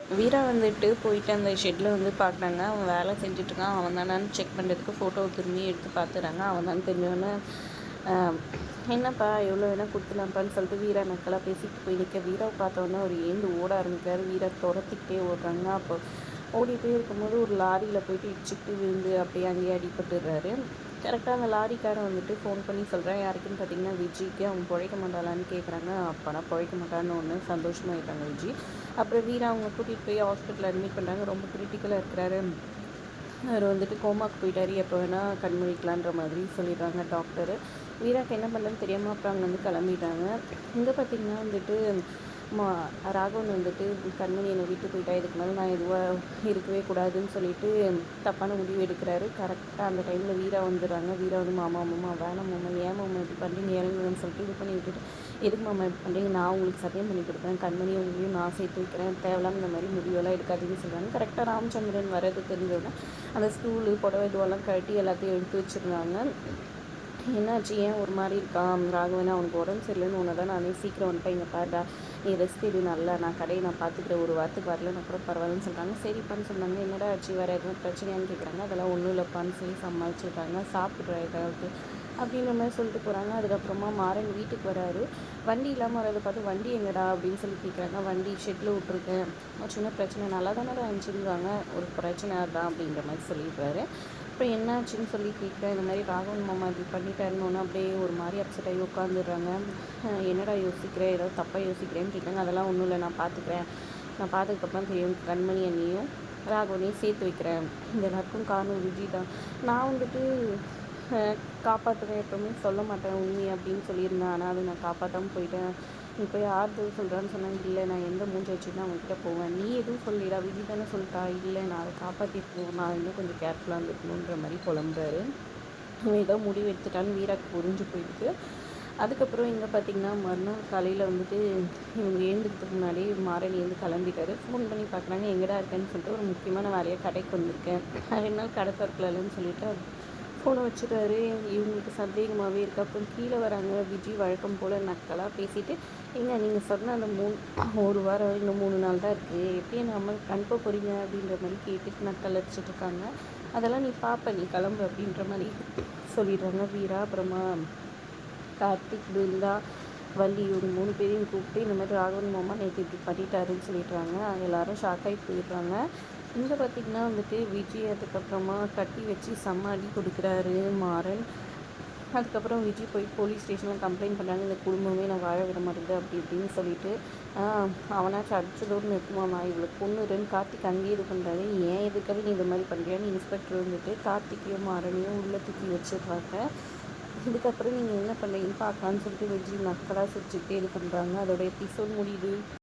வீரா வந்துட்டு போயிட்டு அந்த ஷெட்டில் வந்து பார்க்குறாங்க அவன் வேலை செஞ்சுட்ருக்கான் அவன் தானான்னு செக் பண்ணுறதுக்கு ஃபோட்டோ திரும்பி எடுத்து பார்த்துறாங்க அவன் தான் தெரிஞ்சவொன்னே என்னப்பா எவ்வளோ வேணால் கொடுத்துலாம்ப்பான்னு சொல்லிட்டு வீரா நக்கலாக பேசிட்டு போய் நிற்க வீராவை பார்த்தோன்னே ஒரு ஏந்து ஓட ஆரம்பிக்கிறாரு. வீரா துரத்திக்கிட்டே ஓடுறாங்க. அப்போ ஓடிட்டே இருக்கும்போது ஒரு லாரியில் போயிட்டு இடிச்சுட்டு விழுந்து அப்படியே அங்கேயே அடிபட்டுடுறாரு. கரெக்டாக அந்த லாரிக்காரன் வந்துட்டு ஃபோன் பண்ணி சொல்கிறேன் யாருக்குன்னு பார்த்தீங்கன்னா விஜய்க்கு அவங்க பிழைக்க மாட்டாளான்னு கேட்குறாங்க அப்போனா பிழைக்க மாட்டான்னு ஒன்று சந்தோஷமாகிட்டாங்க விஜய் அப்புறம் வீரா அவங்க கூட்டிகிட்டு போய் ஹாஸ்பிட்டலில் அட்மிட் பண்ணுறாங்க ரொம்ப கிரிட்டிக்கலாக இருக்கிறாரு. அவர் வந்துட்டு கோமாக்கு போயிட்டாரு. எப்போ வேணால் கண் முழிக்கலான்ற மாதிரி சொல்லிடுறாங்க டாக்டரு வீராக்கு என்ன பண்ணுறதுன்னு தெரியாமல் அப்புறம் அங்கே வந்து கிளம்பிட்டாங்க. இங்கே பார்த்தீங்கன்னா வந்துட்டு ராகவன் வந்துட்டு கண்மணி என்னை விட்டு போயிட்டா இதுக்கு மேலே நான் எதுவாக இருக்கவே கூடாதுன்னு சொல்லிட்டு தப்பான முடிவு எடுக்கிறாரு. கரெக்டாக அந்த டைமில் வீரா வந்துடுறாங்க. வீரா வந்து மாமா மாமா வேணாம் மாமா ஏன் மாமா இப்படி பண்ணுறீங்க இறங்குங்கன்னு சொல்லிட்டு இது பண்ணி விட்டுட்டு எதுக்கு மாமா இப்படி பண்ணுறீங்க நான் உங்களுக்கு சத்தியம் பண்ணி கொடுப்பேன் கண்மணி உங்களையும் நான் சேர்த்து வைக்கிறேன். தேவையில்லாம இந்த மாதிரி முடிவெல்லாம் எடுக்காதீங்கன்னு சொல்கிறாங்க கரெக்டாக ராமச்சந்திரன் வரது தெரிஞ்சோடனே அந்த ஸ்டூலு புடவை இதுவெல்லாம் கட்டி எல்லாத்தையும் எடுத்து வச்சுருந்தாங்க. என்னாச்சு ஏன் ஒரு மாதிரி இருக்கான் ராகவன் அவனுக்கு உடம்பு சரியில்லைன்னு ஒன்று தான் நானே சீக்கிரம் வந்துட்டேன். இங்கே பாருடா நீ ரெஸ்ட் எடு நல்லா. நான் கடையை நான் பார்த்துக்கிறேன். ஒரு வாரத்துக்கு வரலன்னு கூட பரவாயில்லன்னு சொல்கிறாங்க சரிப்பான்னு சொன்னாங்க என்னடா ஆச்சு? வேறு எதுவும் பிரச்சனையான்னு கேட்குறாங்க அதெல்லாம் ஒன்றும் இல்லைப்பான்னு சொல்லி சமாளிச்சுருக்காங்க. சாப்பிட்ற ஏதாவது? அப்படின்ற மாதிரி சொல்லிட்டு போகிறாங்க அதுக்கப்புறமா மாறன் வீட்டுக்கு வராரு. வண்டி இல்லாமல் வரதை பார்த்து வண்டி எங்கடா? அப்படின்னு சொல்லி கேட்குறாங்க வண்டி ஷெட்டில் விட்ருக்கேன் சின்ன பிரச்சனை நல்லா தானே இருந்துச்சுருந்தாங்க ஒரு பிரச்சனை தான் அப்படின்ற மாதிரி சொல்லிடுறாரு. அப்புறம் என்னாச்சுன்னு சொல்லி கேட்குறேன் இந்த மாதிரி ராகவன் மாமா இப்படி பண்ணிட்டாருன்னு அப்படியே ஒரு மாதிரி அப்செட் ஆகி உட்காந்துடுறாங்க என்னடா யோசிக்கிறேன் ஏதோ தப்பாக யோசிக்கிறேன்னு கேட்குறாங்க அதெல்லாம் ஒன்றும் இல்லை. நான் பார்த்துக்கிறேன் நான் பார்த்ததுக்கப்புறம் தெரியும் கண்மணி அண்ணியும் ராகவனையும் சேர்த்து வைக்கிறேன். இந்த எல்லாருக்கும் காரணம் விஜய் தான். நான் வந்துட்டு காப்பாற்றுவேன் எப்பவுமே சொல்ல மாட்டேன் உண்மை அப்படின்னு சொல்லியிருந்தேன். ஆனால் அது நான் காப்பாற்றாமல் போயிட்டேன். நீ போய் ஆறுதல் சொல்கிறான்னு சொன்னாங்க இல்லை நான் எந்த மூஞ்சி வச்சுட்டு அவங்ககிட்ட போவேன்? நீ எதுவும் சொல்லிடா விதி தானே சொல்லிட்டா. இல்லை நான் அதை காப்பாற்றிட்டு நான் இன்னும் கொஞ்சம் கேர்ஃபுல்லாக இருந்துக்கணுன்ற மாதிரி புலம்புறாரு. அவன் ஏதோ முடிவு எடுத்துட்டான்னு வீராக்கு புரிஞ்சு போயிடுது அதுக்கப்புறம் இங்கே பார்த்தீங்கன்னா மறுநாள் காலையில் வந்துட்டு இவங்க எழுந்துக்கிறதுக்கு முன்னாடி மாறன் எழுந்து கிளம்பிட்டாரு. ஃபோன் பண்ணி பார்க்குறாங்க எங்கடா இருக்கேன்னு சொல்லிட்டு ஒரு முக்கியமான வேலையாக கடைக்கு வந்திருக்கேன். ரெண்டு நாள் கடை திறக்கலன்னு சொல்லிட்டு ஃபோனை வச்சுட்டாரு. இவங்களுக்கு சந்தேகமாகவே இருக்குது அப்புறம் கீழே வராங்க. விஜய் வழக்கம் போல் நக்கலாக பேசிவிட்டு ஏங்க நீங்கள் சொன்ன அந்த மூணு ஒரு வாரம் இன்னும் மூணு நாள் தான் இருக்குது எப்படி நம்ம அனுப்ப போகிறீங்க அப்படின்ற மாதிரி கேட்டுட்டு நக்கல் அடிச்சிட்டு இருக்காங்க. அதெல்லாம் நீ பார்ப்ப நீ கிளம்பு அப்படின்ற மாதிரி சொல்லிடுறாங்க. வீரா அப்புறமா கார்த்திக் பிருந்தா வள்ளி இவங்க மூணு பேரையும் கூப்பிட்டு இந்த மாதிரி ராகவன் மாமா நேற்று இப்படி பண்ணிட்டாருன்னு சொல்லிடுறாங்க. எல்லாரும் ஷாக் ஆகி போயிடுறாங்க. இங்கே பார்த்திங்கன்னா வந்துட்டு விஜய் அதுக்கப்புறமா கட்டி வச்சு செம்ம அடி கொடுக்குறாரு மாறன். அதுக்கப்புறம் விஜய் போய் போலீஸ் ஸ்டேஷனில் கம்ப்ளைண்ட் பண்ணுறாங்க இந்த குடும்பமே நான் வாழ விட மாட்டேங்குது அப்படி இப்படின்னு சொல்லிட்டு. அவனாச்சும் அடிச்சதோடு நிறுத்துவானா இவ்வளோ பொண்ணுறேன்னு கார்த்திக் அங்கேயே இது பண்ணுறாரு ஏன் எதுக்காக நீ இது மாதிரி பண்ணுறியான்னு இன்ஸ்பெக்டர் வந்துட்டு கார்த்திகையும் மாறனையும் உள்ளே தூக்கி வச்சிடுறாங்க. இதுக்கப்புறம் நீங்கள் என்ன பண்ணுறீங்கன்னு பார்க்கலான்னு சொல்லிட்டு விஜய் நக்கலாக சிரிச்சுக்கிட்டே இது பண்ணுறாங்க அதோட எபிசோட் முடியுது.